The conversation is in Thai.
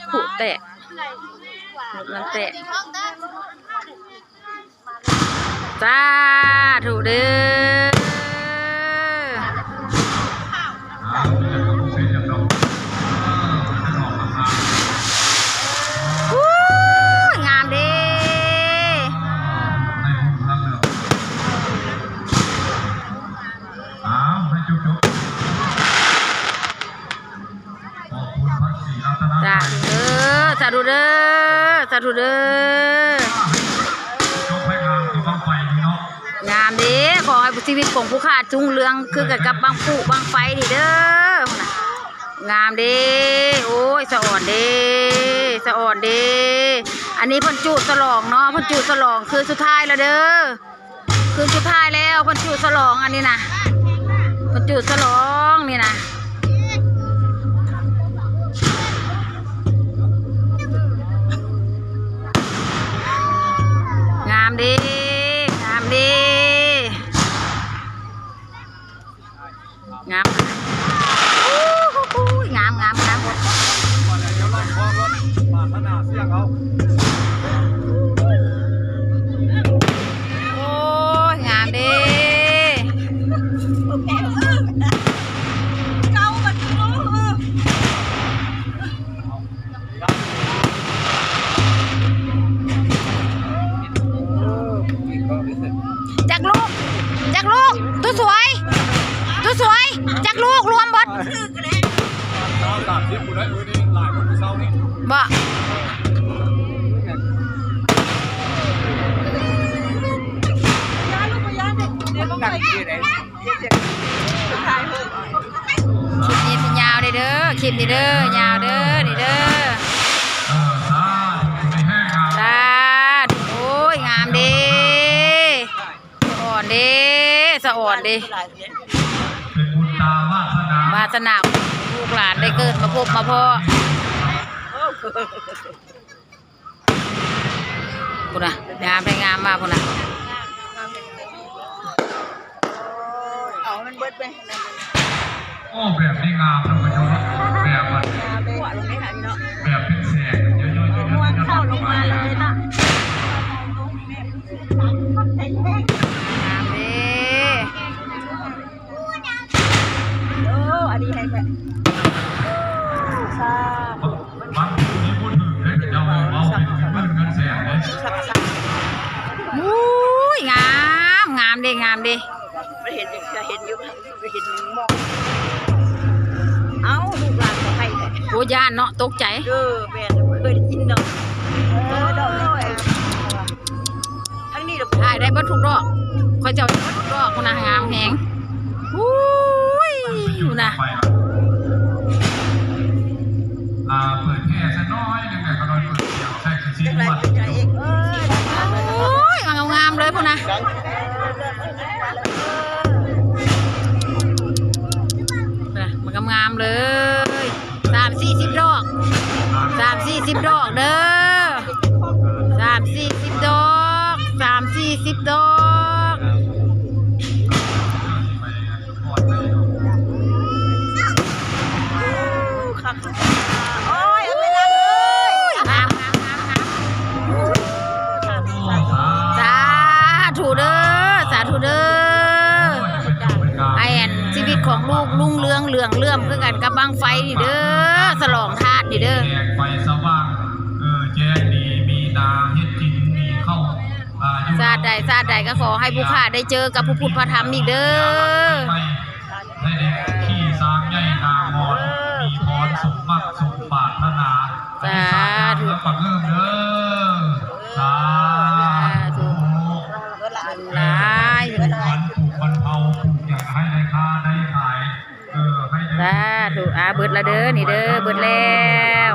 ตกรถมันแตกจ้าถูกเด้ออู้ยงามด้อ้าวให้จุ๊บาธุเด้อสาธุเด้องามเด้ขอให้ชีวิตของผู้ขาจุงเรืองคือกับกับบางผู้บางไฟนี่เด้องามเด้โอ้ยสะอ่อนเด้สะอ่อนเด้อันนี้พันจุสลองเนาะพันจุสลองคืนสุดท้ายแล้วเด้อคืนสุดท้ายแล้วพันจุสลองอันนี้นะพันจุสลองนี่นะ งามงามงามงามโอ้ยงามดีจากลูกจากลูกตัวสวย บ้าสามสิบกูได้มือนี่หลายคนเช้านี่บ่หนักที่ไหนคลิปนี้ยาวเด้อเด้อ คลิปนี้เด้อยาวเด้อนี่เด้อเออสาธุในแห้งงามจ้าโอ้ยงามด้สะอ่อนด้สะอ่อนด้ เป็นบุญตาวาสนา วาสนาลูกหลานได้เกิดมาพบมาพ่อพุ่นน่ะงามได้งามมากพุ่นน่ะเอามันเบิดไปนั่นโอ้แบบนี้งามท่านผู้ชมแบบมันหัวลงไม่หาเนาะแบบเป็นแสง อออันนี้ให้ไปซามันมีพูดถึงให้กับเจ้าเอาเป็นเงินเงินแสนเลยสักสักอุ้ยงามงามเด้งามเด้มันเห็นจะเห็นอยู่จะเห็นมองเอ้าลูกหลานของใครเนี่ยโอ้ย่านเนาะตกใจเออแม่เคยได้ยินเนาะเออดอกเลยทั้งนี้เราถ่ายได้เบ่ทุกดอกคอยเจ้าได้เบ่ทุกดอกพุ่นน่ะงามแฮงอุ้ย อยู่น่ะไปละอ่าเปิดแค่สักน้อยหนึงแต่ก็นอนเปิดเดียวใช่คือชิ้นจังไรวัดใจเองเออโอ้ยงามงามๆเลยพุ่นน่ะนะมันงามงามๆเลยสามสี่สิบดอกสามสี่สิบดอกเด้อสามสี่สิบดอกสามสี่สิบดอก โอ้ยเอาไปละเลยงามงามงามงามโอ้สาสาธุเด้อสาธุเด้อไอแอนชีวิตของลูกลุงเรืองเหลืองเลื่อมคือกันกับบังไฟนี่เด้อสลองธาตุนี่เด้อแจงไฟสว่างเออแจงดีมีนาเฮ็ดกินมีเข้าอ่าอยู่ชาติใดชาติใดก็ขอให้ผู้ข้าได้เจอกับผู้พุทธพระธรรมอีกเด้อ มัติสมปรารถนาสาธุปังเริ่มเด้อสาธุหลายปลูกมันปลูกบรรเทาปลูกอย่างให้ได้ค่าได้ขายเออให้ได้สาธุอาเบิดละเด้อนี่เด้อเบิดแล้ว